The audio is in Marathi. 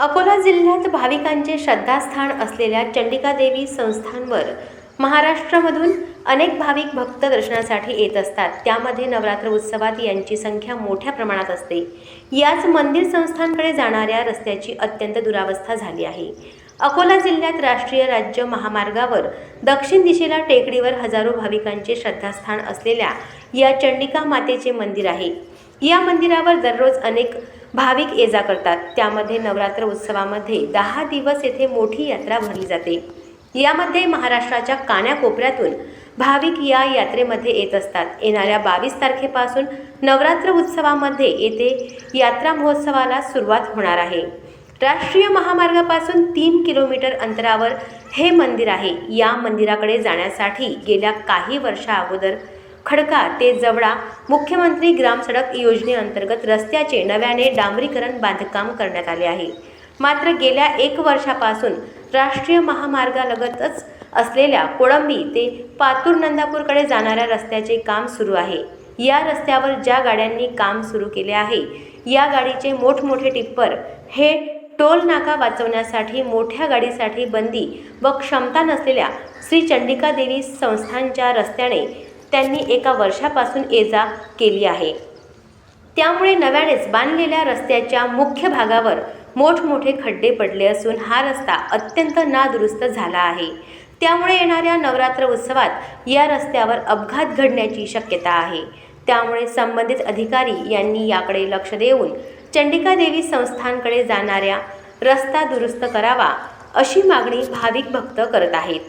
अकोला जिल्ह्यात भाविकांचे श्रद्धास्थान असलेल्या चंडिकादेवी संस्थानवर महाराष्ट्रामधून अनेक भाविक भक्त दर्शनासाठी येत असतात. त्यामध्ये नवरात्र उत्सवात यांची संख्या मोठ्या प्रमाणात असते. याच मंदिर संस्थांकडे जाणाऱ्या रस्त्याची अत्यंत दुरावस्था झाली आहे. अकोला जिल्ह्यात राष्ट्रीय राज्य महामार्गावर दक्षिण दिशेला टेकडीवर हजारो भाविकांचे श्रद्धास्थान असलेल्या या चंडिका मातेचे मंदिर आहे. या मंदिरावर दररोज अनेक भाविक ये जा करतात. त्यामध्ये नवरात्र उत्सवामध्ये दहा दिवस येथे मोठी यात्रा भरली जाते. यामध्ये महाराष्ट्राच्या कानाकोपऱ्यातून भाविक या यात्रेमध्ये येत असतात. येणाऱ्या बावीस तारखेपासून नवरात्र उत्सवामध्ये येथे यात्रा महोत्सवाला सुरुवात होणार आहे. राष्ट्रीय महामार्गापासून तीन किलोमीटर अंतरावर हे मंदिर आहे. या मंदिराकडे जाण्यासाठी गेल्या काही वर्षा अगोदर खडका ते जवळा मुख्यमंत्री ग्रामसडक योजनेअंतर्गत रस्त्याचे नव्याने डांबरीकरण बांधकाम करण्यात आले आहे. मात्र गेल्या एक वर्षापासून राष्ट्रीय महामार्गालगतच असलेल्या कोळंबी ते पातूर नंदापूरकडे जाणाऱ्या रस्त्याचे काम सुरू आहे. या रस्त्यावर ज्या गाड्यांनी काम सुरू केले आहे या गाडीचे मोठमोठे टिप्पर हे टोल नाका वाचवण्यासाठी मोठ्या गाडीसाठी बंदी व क्षमता नसलेल्या श्री चंडिका देवी संस्थांच्या रस्त्याने त्यांनी एका वर्षापासून ये जा केली आहे. त्यामुळे नव्यानेच बांधलेल्या रस्त्याच्या मुख्य भागावर मोठमोठे खड्डे पडले असून हा रस्ता अत्यंत नादुरुस्त झाला आहे. त्यामुळे येणाऱ्या नवरात्र उत्सवात या रस्त्यावर अपघात घडण्याची शक्यता आहे. त्यामुळे संबंधित अधिकारी यांनी याकडे लक्ष देऊन चंडिका देवी संस्थानकडे जाणाऱ्या रस्ता दुरुस्त करावा अशी मागणी भाविक भक्त करत आहेत.